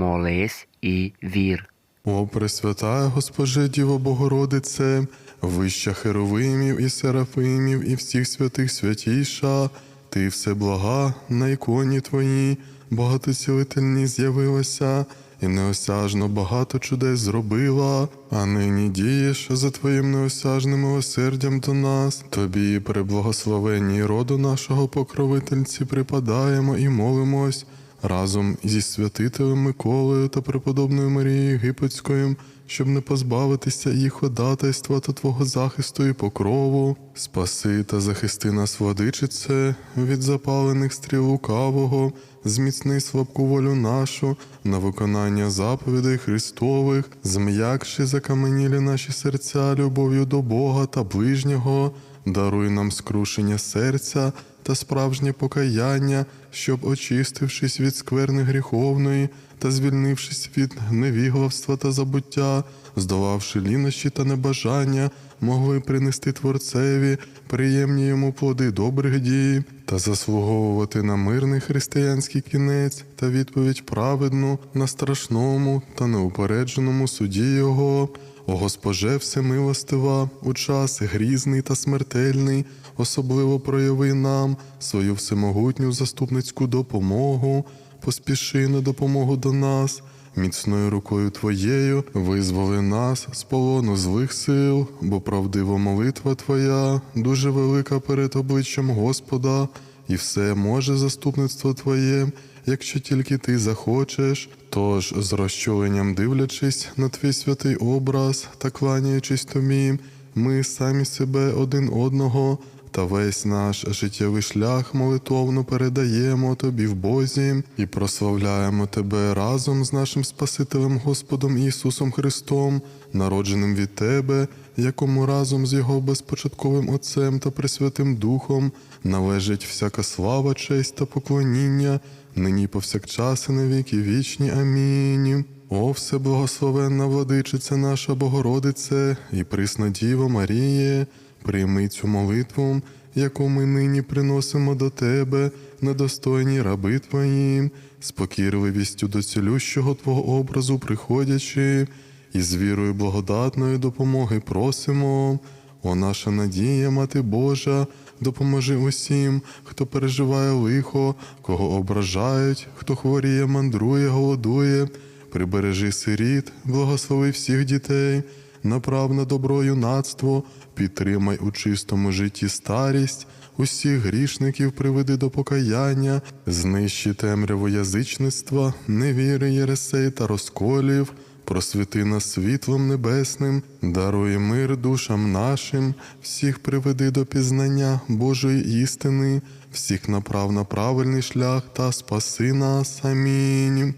молись і вір. О, Пресвятая Госпоже Діво Богородице, вища Херовимів і Серафимів і всіх святих святіша, Ти все блага на іконі Твоїй, багатоцілительні з'явилася, і неосяжно багато чудес зробила, а нині дієш за Твоїм неосяжним милосердям до нас. Тобі, преблагословенній роду нашого покровительці, припадаємо і молимось разом зі святителем Миколою та преподобною Марією Єгипетською, щоб не позбавитися їх ходатайства та Твого захисту і покрову. Спаси та захисти нас, владичице, від запалених стріл лукавого, зміцни слабку волю нашу на виконання заповідей Христових, зм'якши закаменілі наші серця любов'ю до Бога та ближнього, даруй нам скрушення серця та справжнє покаяння, щоб, очистившись від скверни гріховної та звільнившись від невіглавства та забуття, здолавши лінощі та небажання, могли принести Творцеві приємні йому плоди добрих дій та заслуговувати на мирний християнський кінець та відповідь праведну на страшному та неупередженому суді Його. Госпоже всемилостива, у час грізний та смертельний, особливо прояви нам свою всемогутню заступницьку допомогу, поспіши на допомогу до нас, міцною рукою Твоєю визволи нас з полону злих сил, бо правдива молитва Твоя дуже велика перед обличчям Господа, і все може заступництво Твоє, якщо тільки ти захочеш. Тож, з розчуленням дивлячись на твій святий образ та кланяючись тобі, ми самі себе один одного та весь наш життєвий шлях молитовно передаємо тобі в Бозі і прославляємо тебе разом з нашим Спасителем Господом Ісусом Христом, народженим від Тебе, якому разом з Його безпочатковим Отцем та Пресвятим Духом належить всяка слава, честь та поклоніння, нині повсякчас і на віки вічні. Амінь. О, всеблагословенна владичиця наша Богородице і присна Діво Маріє, прийми цю молитву, яку ми нині приносимо до Тебе, недостойні раби Твої, з покірливістю до цілющого Твого образу приходячи, і з вірою благодатної допомоги просимо. О, наша надія, Мати Божа, допоможи усім, хто переживає лихо, кого ображають, хто хворіє, мандрує, голодує. Прибережи сиріт, благослови всіх дітей, направ на добро юнацтво, підтримай у чистому житті старість, усіх грішників приведи до покаяння, знищи темряву язичництва, невіри, єресей та розколів. Просвіти нас світлом небесним, даруй мир душам нашим, всіх приведи до пізнання Божої істини, всіх направ на правильний шлях та спаси нас. Амінь.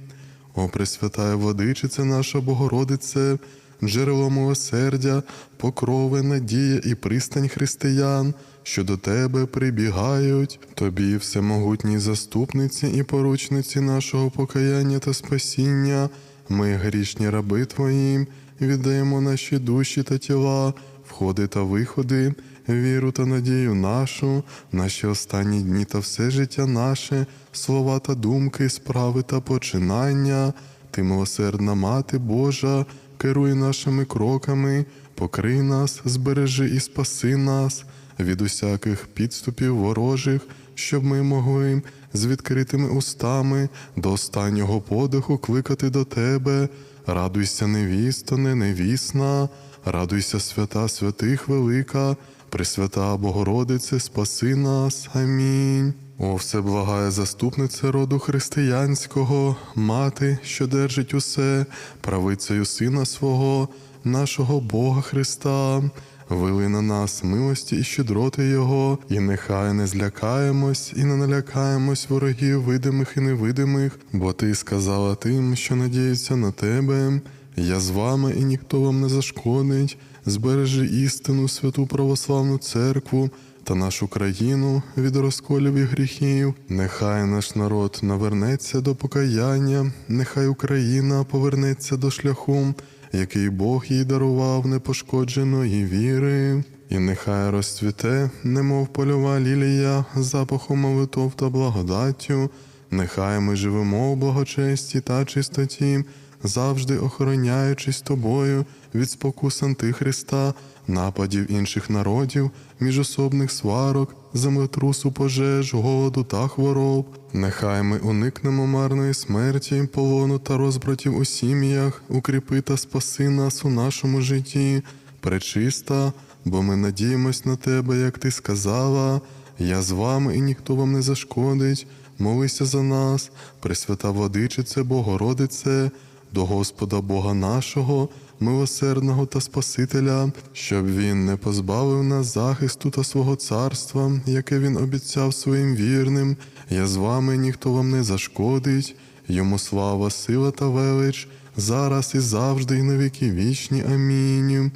О, Пресвятая Владичице наша Богородице, джерело милосердя, покрови, надія і пристань християн, що до Тебе прибігають, Тобі, всемогутній заступниці і поручниці нашого покаяння та спасіння, ми, грішні раби Твої, віддаємо наші душі та тіла, входи та виходи, віру та надію нашу, наші останні дні та все життя наше, слова та думки, справи та починання. Ти, милосердна Мати Божа, керуй нашими кроками, покрий нас, збережи і спаси нас від усяких підступів ворожих, щоб ми могли з відкритими устами до останнього подиху кликати до Тебе. Радуйся, невісто, не невісна, радуйся, свята святих велика, Пресвята Богородице, спаси нас. Амінь. О, всеблагая заступниця роду християнського, мати, що держить усе, правицею Сина свого, нашого Бога Христа, вили на нас милості і щедроти Його, і нехай не злякаємось і не налякаємось ворогів видимих і невидимих, бо Ти сказала тим, що надіються на тебе. Я з вами і ніхто вам не зашкодить. Збережи істину, святу православну церкву та нашу країну від розколів і гріхів. Нехай наш народ навернеться до покаяння, нехай Україна повернеться до шляху, який Бог їй дарував непошкодженої віри. І нехай розцвіте, немов польова лілія, запахом молитов та благодаттю, Нехай ми живемо в благочесті та чистоті, завжди охороняючись тобою від спокус Антихриста, нападів інших народів, міжособних сварок, землетрусу пожеж, голоду та хвороб. Нехай ми уникнемо марної смерті, полону та розбратів у сім'ях, укріпи та спаси нас у нашому житті, пречиста, бо ми надіємось на тебе, як ти сказала. Я з вами і ніхто вам не зашкодить. Молися за нас, Пресвята Владичице, Богородице, до Господа Бога нашого, милосердного та Спасителя, щоб Він не позбавив нас захисту та свого царства, яке Він обіцяв своїм вірним. Я з вами ніхто вам не зашкодить. Йому слава, сила та велич, зараз і завжди, і на віки вічні. Амінь.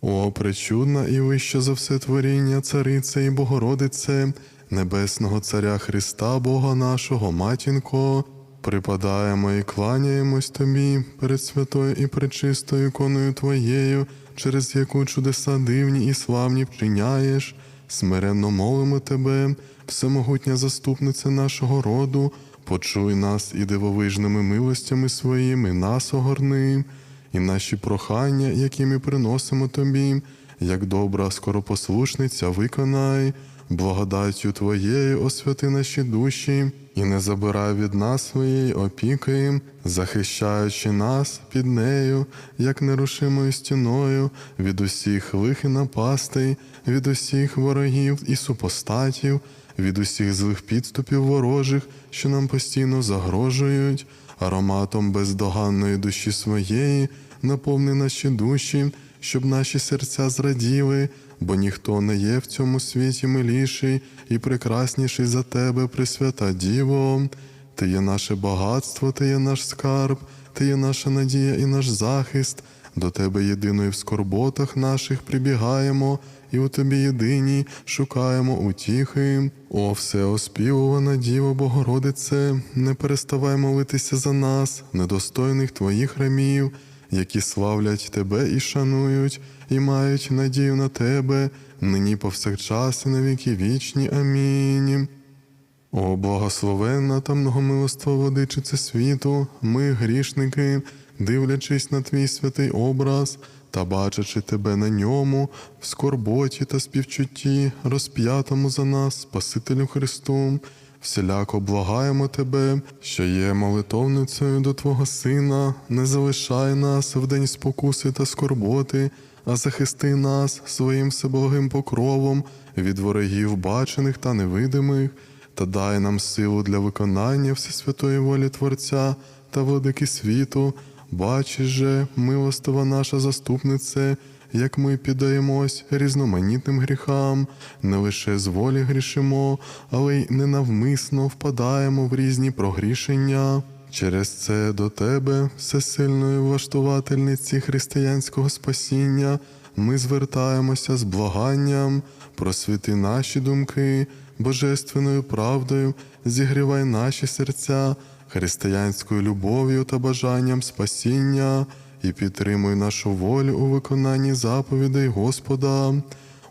О, пречудна і вища за все творіння, царице і Богородице, Небесного Царя Христа, Бога нашого, матінко, припадаємо і кланяємось Тобі перед святою і пречистою іконою Твоєю, через яку чудеса дивні і славні вчиняєш, смиренно молимо Тебе, всемогутня заступниця нашого роду, почуй нас і дивовижними милостями своїми нас огорни. І наші прохання, які ми приносимо тобі, як добра скоропослушниця, виконай, благодаттю Твоєю освяти наші душі, і не забирай від нас своєї опіки, захищаючи нас під нею, як нерушимою стіною, від усіх лих і напастей, від усіх ворогів і супостатів, від усіх злих підступів ворожих, що нам постійно загрожують, ароматом бездоганної душі своєї, наповни наші душі, щоб наші серця зраділи, бо ніхто не є в цьому світі миліший і прекрасніший за тебе, Пресвята Діво. Ти є наше багатство, ти є наш скарб, ти є наша надія і наш захист. До тебе єдиної в скорботах наших прибігаємо, і у тобі єдиній шукаємо утіхи. О, всеоспівувана Діво Богородице, не переставай молитися за нас, недостойних твоїх храмів, які славлять тебе і шанують, і мають надію на тебе, нині повсякчас і на віки вічні. Амінь. О, благословенна та многомилоства водичице світу, ми, грішники, дивлячись на твій святий образ та бачачи тебе на ньому, в скорботі та співчутті, розп'ятому за нас, Спасителю Христу, всіляко благаємо тебе, що є молитовницею до Твого Сина, не залишай нас в день спокуси та скорботи, а захисти нас своїм всеблагим покровом від ворогів бачених та невидимих та дай нам силу для виконання всесвятої волі Творця та владики світу. Бачиш же, милостива наша заступнице, як ми піддаємось різноманітним гріхам, не лише з волі грішимо, але й ненавмисно впадаємо в різні прогрішення. Через це до тебе, всесильної влаштувательниці християнського спасіння, ми звертаємося з благанням, просвіти наші думки, божественною правдою, зігрівай наші серця християнською любов'ю та бажанням спасіння і підтримуй нашу волю у виконанні заповідей Господа.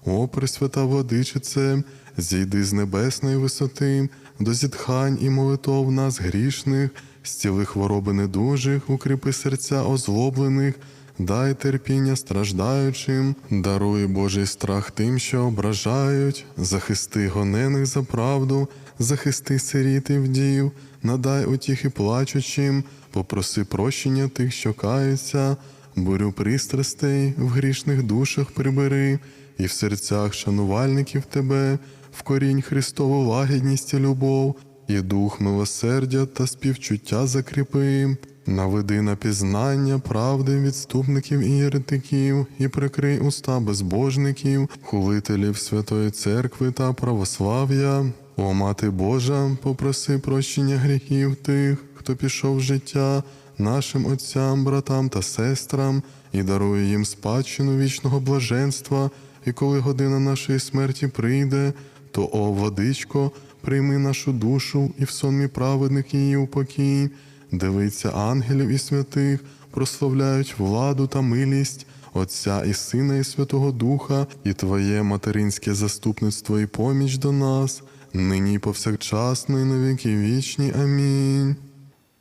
О, Пресвята Владичице, зійди з небесної висоти, до зітхань і молитов нас грішних, зціли хвороби недужих, укріпи серця озлоблених, дай терпіння страждаючим, даруй Божий страх тим, що ображають, захисти гонених за правду, захисти сиріт і вдів, надай утіхи плачучим, попроси прощення тих, що каються, бурю пристрастей в грішних душах прибери, і в серцях шанувальників тебе, вкорінь Христову лагідність і любов, і дух милосердя та співчуття закріпи. Наведи на пізнання правди відступників і єретиків, і прикрий уста безбожників, хулителів Святої Церкви та православ'я. О, Мати Божа, попроси прощення гріхів тих, хто пішов в життя, нашим отцям, братам та сестрам, і дарує їм спадщину вічного блаженства. І коли година нашої смерті прийде, то, о, владичко, прийми нашу душу і в сонмі праведних її упокій. Дивиться ангелів і святих, прославляють владу та милість Отця і Сина, і Святого Духа, і Твоє материнське заступництво і поміч до нас. нині і повсякчасно і на віки вічні. Амінь.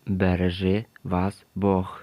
Бережи вас Бог.